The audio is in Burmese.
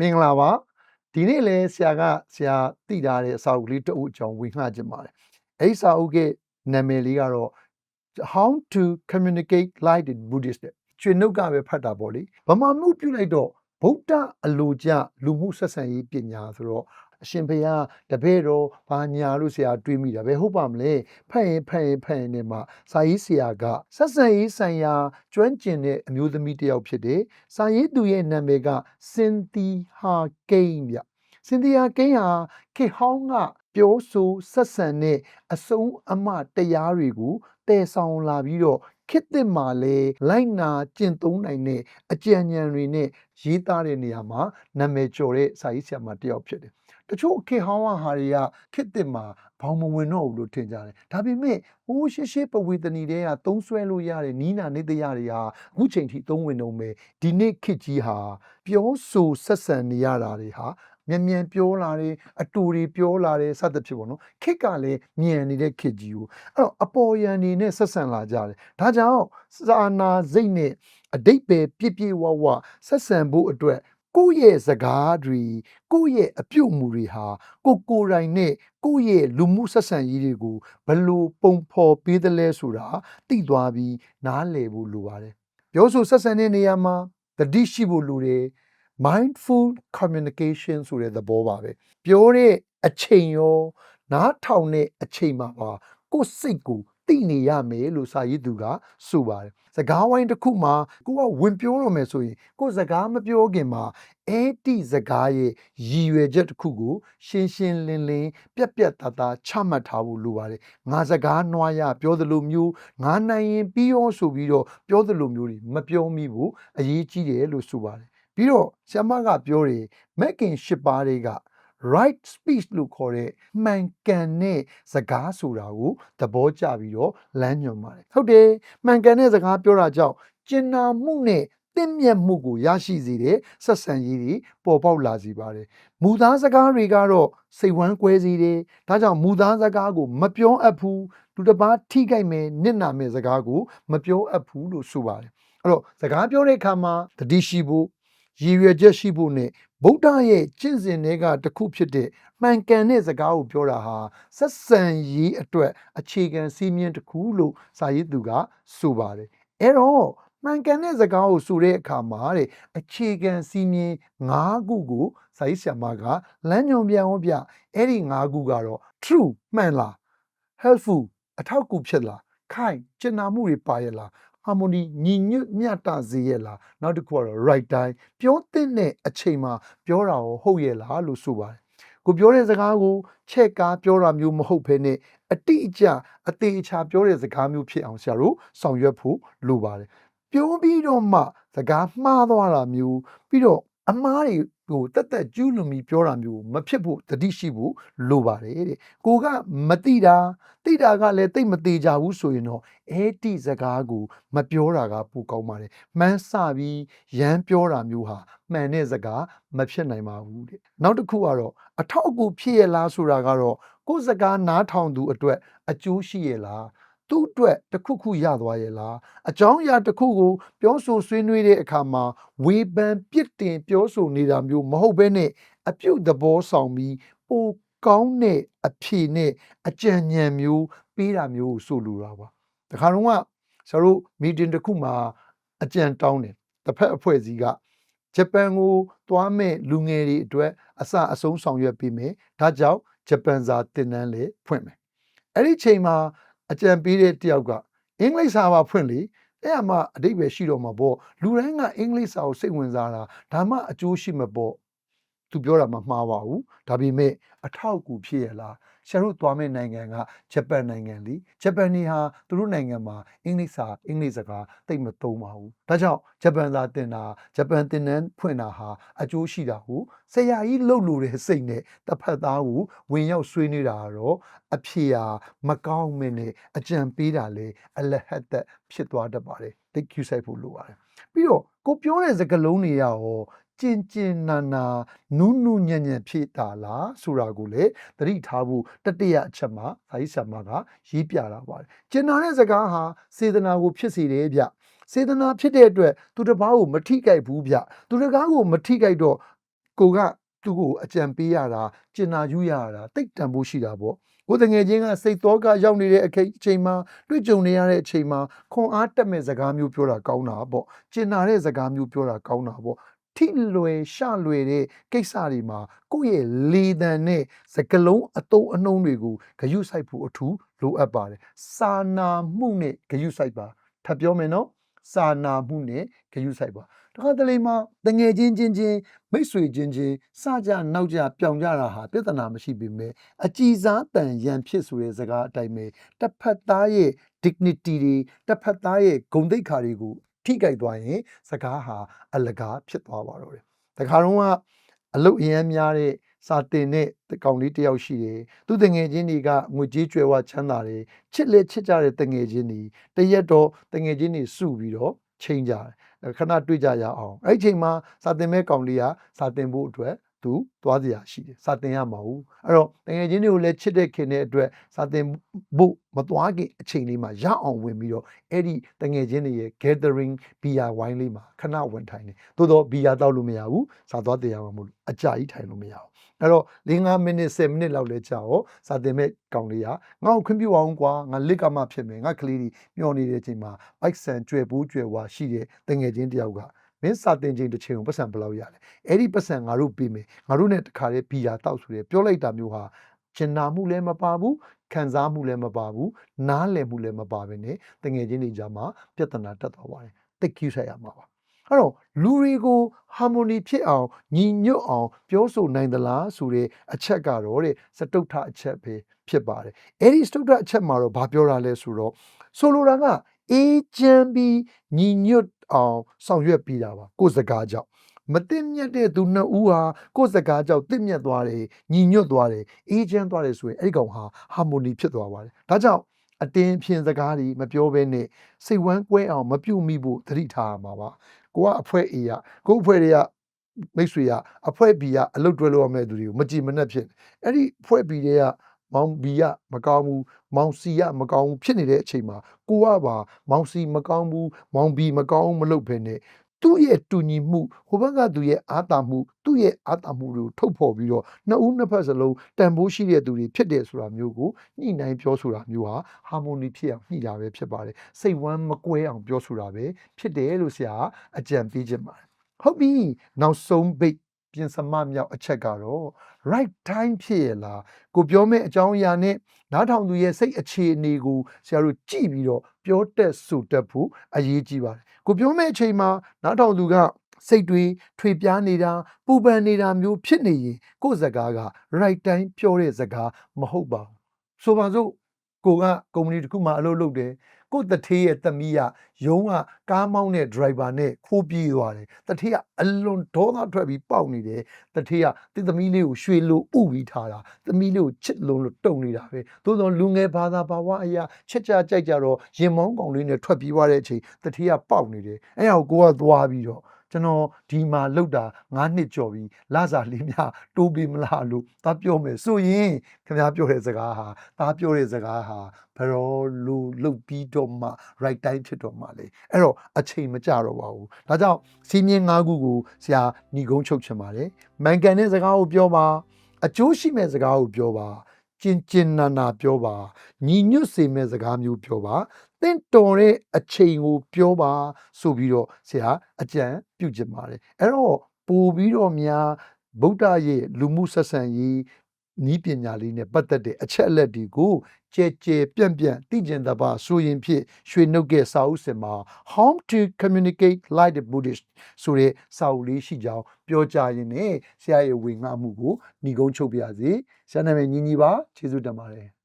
မင်္ဂလာပါဒီနေ့လဲဆရာကဆရာသိထားတဲ့အစာအုပ်ကလေးတစ်အုပ်အကြောင်းဝင်ငှချင်ပါတယ်အဲ့ဒီစာအုပ်ကနာမည်လေးကတော့ how to communicate like the buddhist တဲ့ကျွေနှုတ်ကပဲဖတ်တာပေါ့လေဗမာမှုပြုလိုက်တော့ဗုဒ္ဓအလိုကျလူမှုဆက်ဆံရေးပညာဆိုတော့ အရှင်ဘုရားတပည့်တော်ဘာညာလို့ဆရာတွေးမိတာပဲဟုတ်ပါမလဲဖတ်ရင်ဖတ်ရင်ဖတ်ရင်နဲ့မှစာရေးဆရာကဆက်ဆံရေးဆိုင်ရာကျွမ်းကျင်တဲ့အမျိုးသမီးတစ်ယောက်ဖြစ်တယ်စာရေးသူရဲ့နာမည်ကစင်တီဟာကိန်းဗျစင်တီဟာကိန်းဟာခေဟောင်းကပြောဆိုဆက်ဆံတဲ့အဆုံးအမတရားတွေကိုတည်ဆောင်လာပြီးတော့ခေတ်သစ်မှာလဲလိုက်နာကျင့်သုံးနိုင်တဲ့အကြံဉာဏ်တွေနဲ့ရေးသားတဲ့နေရာမှာနာမည်ကျော်တဲ့စာရေးဆရာမတစ်ယောက်ဖြစ်တယ် တချို့ခေတ်ဟောင်းကဟာတွေကခေတ်သစ်မှာဘောင်မဝင်တော့ဘူးလို့ထင်ကြတယ်ဒါပေမဲ့ဟိုးရှေးရှေးပဝေသနီတွေကသုံးဆွဲလို့ရတဲ့နီးနာနေတရားတွေဟာအခုချိန်ထိသုံးဝင်တော့မယ်ဒီနေ့ခေတ်ကြီးဟာပြောဆိုဆက်ဆံနေရတာတွေဟာမြန်မြန်ပြောလာတယ်အတူတွေပြောလာတယ်စသဖြင့်ပေါ့နော်ခေတ်ကလည်းမြန်နေတဲ့ခေတ်ကြီးကိုအဲ့တော့အပေါ်ယံနေနဲ့ဆက်ဆံလာကြတယ်ဒါကြောင့်စာနာစိတ်နဲ့အတိတ်ပဲပြည့်ပြည့်ဝဝဆက်ဆံဖို့အတွက် ကိုယ့်ရဲ့စကားတွေကိုယ့်ရဲ့အပြုတ်မှုတွေဟာကိုကိုယ်တိုင်နဲ့ကိုယ့်ရဲ့လူမှုဆက်ဆံရေးတွေကိုဘယ်လိုပုံဖော်ပေးသလဲဆိုတာသိသွားပြီးနားလည်ဖို့လိုပါတယ်ပြောဆိုဆက်ဆံတဲ့နေရာမှာတတိရှိဖို့လိုတယ် mindful communication ဆိုတဲ့သဘောပါပဲပြောတဲ့အချိန်ရောနားထောင်တဲ့အချိန်မှာပါကိုယ့်စိတ်ကို သိနေရမယ်လို့စာရေးသူကဆိုပါတယ်စကားဝိုင်းတစ်ခုမှာကိုကဝင်ပြောရမယ်ဆိုရင်ကိုယ်စကားမပြောခင်မှာအဲ့ဒီစကားရဲ့ရည်ရွယ်ချက်တစ်ခုကို ရှင်းရှင်းလင်းလင်းပြက်ပြက်သားသားချမှတ်ထားဖို့လိုပါတယ်ငါစကားနွားရပြောသလိုမျိုးငါနိုင်ရင်ပြီးရောဆိုပြီးတော့ပြောသလိုမျိုးတွေမပြောမိဘူးအရေးကြီးတယ်လို့ဆိုပါတယ်ပြီးတော့ဆ iam ကပြောတယ်မက်ကင်ရှစ်ပါးတွေက right speech လို့ခေါ်တဲ့မှန်ကန်တဲ့စကားဆိုတာကိုသဘောကျပြီးတော့လမ်းညွှန်ပါတယ်ဟုတ်တယ်မှန်ကန်တဲ့စကားပြောတာကြောင့်ကျင်နာမှုနဲ့တင့်မြတ်မှုကိုရရှိစေတဲ့ဆက်ဆံရေးတွေပေါ်ပေါက်လာစေပါတယ်မူသားစကားတွေကတော့စိတ်ဝမ်းကွဲစေတယ်ဒါကြောင့်မူသားစကားကိုမပြောအပ်ဘူးလူတစ်ပါးထိခိုက်မယ်နစ်နာမယ်စကားကိုမပြောအပ်ဘူးလို့ဆိုပါတယ်အဲ့တော့စကားပြောတဲ့အခါမှာတတိရှိဖို့ရည်ရွယ်ချက်ရှိဖို့နဲ့ ဗုဒ္ဓရဲ့ကျင့်စဉ်တွေကတစ်ခုဖြစ်တဲ့မှန်ကန်တဲ့စကားကိုပြောတာဟာဆက်ဆံရေးအတွက်အခြေခံစည်းမျဉ်းတစ်ခုလို့စာရေးသူကဆိုပါတယ်အဲ့တော့မှန်ကန်တဲ့စကားကိုဆိုတဲ့အခါမှာတဲ့အခြေခံစည်းမျဉ်း၅ခုကိုစာရေးဆရာမကလမ်းညွှန်ပြန်ဟောပြအဲ့ဒီ၅ခုကတော့ true မှန်လား helpful အထောက်အကူဖြစ်လား kind ကျင်နာမှုတွေပါရဲ့လား harmony ညီညွတ်မျှတစေရဲ့လားနောက်တစ်ခုကတော့ right time ပြောတဲ့အချိန်မှာပြောတာရောဟုတ်ရဲ့လားလို့ဆိုပါတယ်ကိုပြောတဲ့စကားကိုချက်ကားပြောတာမျိုးမဟုတ်ဘဲနဲ့အတိအကျအသေးအချာပြောတဲ့စကားမျိုးဖြစ်အောင်ဆရာတို့ဆောင်ရွက်ဖို့လိုပါတယ်ပြောပြီးတော့မှစကားမှားသွားတာမျိုးပြီးတော့အမားတွေ ကိုတက်တက်ကျူးလွန်ပြီးပြောတာမျိုးမဖြစ်ဖို့တတိရှိဖို့လိုပါတယ်တဲ့ကိုကမတိတာတိတာကလည်းတိတ်မသေးကြဘူးဆိုရင်တော့အဲ့ဒီစကားကိုမပြောတာကပိုကောင်းပါတယ်မှန်းစပြီးရမ်းပြောတာမျိုးဟာမှန်တဲ့စကားမဖြစ်နိုင်ပါဘူးတဲ့နောက်တစ်ခုကတော့အထောက်အကူဖြစ်ရလားဆိုတာကတော့ကိုယ်စကားနားထောင်သူအတွက်အကျိုးရှိရလား သူ့အတွက်တစ်ခုခုရသွားရဲ့လားအကြောင်းအရာတစ်ခုကိုပြောဆိုဆွေးနွေးတဲ့အခါမှာဝေဖန်ပြစ်တင်ပြောဆိုနေတာမျိုးမဟုတ်ဘဲနဲ့အပြုတ်သဘောဆောင်ပြီးပိုကောင်းတဲ့အဖြေနဲ့အကြံဉာဏ်မျိုးပေးတာမျိုးကိုဆိုလိုတာပါတခါတော့ကဆရာတို့မီတင်တစ်ခုမှာအကြံတောင်းတယ်တစ်ဖက်အဖွဲ့အစည်းကဂျပန်ကိုသွားမဲ့လူငယ်တွေအတွက်အစအဆုံးဆောင်ရွက်ပေးမယ်ဒါကြောင့်ဂျပန်စာသင်တန်းလေးဖွင့်မယ်အဲ့ဒီချိန်မှာ အကြံပေးတဲ့တယောက်က အင်္ဂလိပ်စာပါဖွင့်လေအဲ့အမှအတိတ်ပဲရှိတော့မှာပေါ့လူတိုင်းကအင်္ဂလိပ်စာကိုစိတ်ဝင်စားတာဒါမှအကျိုးရှိမှာပေါ့ သူပြောတာမှမှားပါဘူးဒါပေမဲ့အထောက်အကူဖြစ်ရလားရှာတို့သွားမယ့်နိုင်ငံကဂျပန်နိုင်ငံလीဂျပန်နေဟာသူတို့နိုင်ငံမှာအင်္ဂလိပ်စာအင်္ဂလိပ်စကားသိပ်မသုံးပါဘူးဒါကြောင့်ဂျပန်စာသင်တာဂျပန်သင်တန်းဖွင့်တာဟာအကျိုးရှိတာဟုဆရာကြီးလှုပ်လို့တဲ့စိတ်နဲ့တစ်ဖက်သားကိုဝင်ရောက်ဆွေးနွေးတာကတော့အဖြေဟာမကောင်းမင်းနဲ့အကြံပေးတာလေအလဟတ်သက်ဖြစ်သွားတတ်ပါတယ်တိတ်ကျူဆိုင်ဖို့လိုပါတယ်ပြီးတော့ကိုပြောတဲ့စကားလုံးတွေရော ကျင်ကျင်နာနာနူးနူးညံ့ညံ့ဖြစ်တာလားဆိုတာကိုလေသတိထားဖို့တတိယအချက်မှာဇာတိဆာမကရေးပြတာပါတယ်ကျင်နာတဲ့စကားဟာစေတနာကိုဖြစ်စေတယ်ဗျစေတနာဖြစ်တဲ့အတွက်သူတစ်ပါးကိုမထိကြိုက်ဘူးဗျသူတစ်ကားကိုမထိကြိုက်တော့ကိုကသူ့ကိုအကြံပေးရတာကျင်နာယူရတာတိတ်တန်ဖို့ရှိတာပေါ့ကိုယ်တငယ်ချင်းကစိတ်တော်ကရောက်နေတဲ့အချိန်အချိန်မှာတွေ့ကြုံနေရတဲ့အချိန်မှာခွန်အားတက်မဲ့စကားမျိုးပြောတာကောင်းတာပေါ့ကျင်နာတဲ့စကားမျိုးပြောတာကောင်းတာပေါ့ ထိလွယ်ရှလွယ်တဲ့ကိစ္စတွေမှာကိုယ့်ရဲ့လေတံနဲ့စကလုံးအတုံးအနှုံးတွေကိုဂယုစိုက်ဖို့အထူးလိုအပ်ပါတယ်စာနာမှုနဲ့ဂယုစိုက်ပါထပ်ပြောမယ်နော်စာနာမှုနဲ့ဂယုစိုက်ပါတခါတလေမှာတငယ်ချင်းချင်းချင်းမိတ်ဆွေချင်းချင်းစကြနောက်ကြပြောင်ကြတာဟာပြဿနာမရှိပေမဲ့အကြည်စားတန်ရန်ဖြစ်ဆိုတဲ့စကားအတိုင်းပဲတစ်ဖက်သားရဲ့ dignity တွေတစ်ဖက်သားရဲ့ဂုဏ်သိက္ခာတွေကို ထိကြိုက်သွားရင်စကားဟာအလကားဖြစ်သွားပါတော့တယ်တခါတော့ကအလုတ်အရမ်းများတဲ့စာတင်တဲ့ကောင်လေးတယောက်ရှိတယ်သူတငယ်ချင်းတွေကငွေကြေးကြွယ်ဝချမ်းသာတယ်ချစ်လက်ချစ်ကြတဲ့တငယ်ချင်းတွေတရက်တော့တငယ်ချင်းတွေစုပြီးတော့ချိန်ကြတယ်အဲခဏတွေ့ကြရအောင်အဲ့ဒီချိန်မှာစာတင်မဲ့ကောင်လေးကစာတင်ဖို့အတွက် သူသွားစရာရှိတယ်စာတင်ရမှာဟုတ်အဲ့တော့တငယ်ချင်းတွေကိုလည်းချစ်တဲ့ခင်တဲ့အတွက်စာတင်ဖို့မသွားခင်အချိန်လေးမှာရအောင်ဝင်ပြီးတော့အဲ့ဒီတငယ်ချင်းတွေရဲ့ gathering beer wine လေးမှာခဏဝင်ထိုင်တယ်သို့တော့ beer တောက်လို့မရဘူးစာသွားတင်ရမှာမဟုတ်လို့အကြာကြီးထိုင်လို့မရဘူးအဲ့တော့5မိနစ်10မိနစ်လောက်လဲကြာတော့စာတင်မဲ့ကောင်လေးကငါ့ကိုခွင့်ပြုအောင်ကွာငါလစ်ကမှဖြစ်မယ်ငါကလေးကြီးမျောနေတဲ့အချိန်မှာဘိုက်ဆန်ကျွဲပူးကျွဲဝါရှိတဲ့တငယ်ချင်းတယောက်က မင်းစာတင်ချိန်တစ်ချိန်ကိုပတ်စံဘယ်လောက်ရလဲအဲ့ဒီပတ်စံငါတို့ပေးမယ်ငါတို့နဲ့တခါလေးဘီယာတောက်ဆိုတယ်ပြောလိုက်တာမျိုးဟာကျင်နာမှုလည်းမပါဘူးခံစားမှုလည်းမပါဘူးနားလည်မှုလည်းမပါဘဲနဲ့တငယ်ချင်းတွေကြားမှာပြဿနာတက်သွားပါတယ်တိတ်ကျဆက်ရမှာပါအဲ့တော့လူတွေကို harmony ဖြစ်အောင်ညီညွတ်အောင် ပြောဆိုနိုင်သလားဆိုတဲ့အချက်ကတော့တဲ့စတုထအချက်ပဲဖြစ်ပါတယ်အဲ့ဒီစတုထအချက်မှာတော့ဘာပြောတာလဲဆိုတော့ဆိုလိုတာကအေးချမ်းပြီးညီညွတ် အောင်ဆောင်ရွက်ပြီးတာပါကိုယ်စကားကြောင့်မတင်မြတ်တဲ့သူနှစ်ဦးဟာကိုယ်စကားကြောင့်တင့်မြတ်သွားတယ်ညီညွတ်သွားတယ်အေးချမ်းသွားတယ်ဆိုရင်အဲ့ဒီကောင်ဟာ harmony ဖြစ်သွားပါတယ်ဒါကြောင့်အတင်းဖြင်စကားတွေမပြောဘဲနဲ့စိတ်ဝမ်းကွဲအောင်မပြုတ်မိဖို့သတိထားရမှာပါကိုကအဖွဲအေးရကိုအဖွဲတွေကမိတ်ဆွေကအဖွဲဘီကအလုတ်တွဲလို့ရမယ့်သူတွေကိုမကြည်မနှက်ဖြစ်အဲ့ဒီဖွဲဘီတွေက မောင်ဘီကမကောင်းဘူးမောင်စီကမကောင်းဘူးဖြစ်နေတဲ့အချိန်မှာကိုကပါမောင်စီမကောင်းဘူးမောင်ဘီမကောင်းဘူးမလုပ်ဘဲနဲ့သူ့ရဲ့တူညီမှုဟိုဘက်ကသူရဲ့အာတာမှုသူ့ရဲ့အာတာမှုတွေကိုထုတ်ဖော်ပြီးတော့နှစ်ဦးနှစ်ဖက်စလုံးတန်ဖိုးရှိတဲ့သူတွေဖြစ်တယ်ဆိုတာမျိုးကိုညှိနှိုင်းပြောဆိုတာမျိုးဟာဟာမိုနီဖြစ်အောင်ညှိတာပဲဖြစ်ပါတယ်စိတ်ဝမ်းမကွဲအောင်ပြောဆိုတာပဲဖြစ်တယ်လို့ဆရာအကြံပေးခြင်းပါတယ်ဟုတ်ပြီနောက်ဆုံးဘိတ် ပြင်စမမြောက်အချက်ကတော့ right time ဖြစ်ရလားကိုပြောမဲ့အကြောင်းအရာနဲ့နားထောင်သူရဲ့စိတ်အခြေအနေကိုဆရာတို့ကြည့်ပြီးတော့ပြောတက်ဆိုတက်ဖို့အရေးကြီးပါတယ်ကိုပြောမဲ့အချိန်မှာနားထောင်သူကစိတ်တွေထွေပြားနေတာပူပန်နေတာမျိုးဖြစ်နေရင်ကိုယ့်စကားက right time ပြောတဲ့စကားမဟုတ်ပါဘူးဆိုပါစို့ကိုကကုမ္ပဏီတစ်ခုမှအလုပ်လုပ်တယ် ကိုယ့်တထေးရဲ့သမီးကရုံးကကားမောင်းတဲ့ driver နဲ့ခိုးပြေးသွားတယ်တထေးကအလွန်ဒေါသထွက်ပြီးပေါက်နေတယ်တထေးကတိသမီးလေးကိုရွှေလိုဥပြီးထားတာသမီးလေးကိုချစ်လုံးလို့တုံနေတာပဲသို့သောလူငယ်ဘာသာဘာဝအရာချက်ကြကြိုက်ကြတော့ရင်မောင်းကောင်လေးနဲ့ထွက်ပြေးသွားတဲ့အချိန်တထေးကပေါက်နေတယ်အဲ့ဟာကိုကိုကသွားပြီးတော့ ကျွန်တော်ဒီမှာလောက်တာ9နှစ်ကျော်ပြီလစာလေးများတိုးပေးမလားလို့သားပြောမယ်ဆိုရင်ခင်ဗျားပြောတဲ့စကားဟာသားပြောတဲ့စကားဟာဘယ်တော့လူလုတ်ပြီးတော့မှ right time ဖြစ်တော့မှလေအဲ့တော့အချိန်မကြတော့ပါဘူးဒါကြောင့်စီးမြင်၅ခုကိုဆရာညီကုန်းချုပ်ချင်ပါတယ်မန်ကန်တဲ့စကားကိုပြောပါအကျိုးရှိမဲ့စကားကိုပြောပါကျင်ကျင်နာနာပြောပါညီညွတ်စေမဲ့စကားမျိုးပြောပါ တင့်တော်တဲ့အချိန်ကိုပြောပါဆိုပြီးတော့ဆရာအကြံပြုချင်ပါတယ်အဲ့တော့ပို့ပြီးတော့များဗုဒ္ဓရဲ့လူမှုဆက်ဆံရေးနီးပညာလေးနဲ့ပတ်သက်တဲ့အချက်အလက်တွေကိုကြဲကြဲပြန့်ပြန့်သိကျင်တပါဆိုရင်ဖြင့်ရွှေနှုတ်ကဲစာအုပ်စင်မှာ how to communicate like the buddhist ဆိုတဲ့စာအုပ်လေးရှိကြောင်းပြောကြရင်ねဆရာရဲ့ဝင်ငှမှုကိုညီကုန်းချုပ်ပြစေဆရာနာမည်ညီညီပါကျေးဇူးတင်ပါတယ်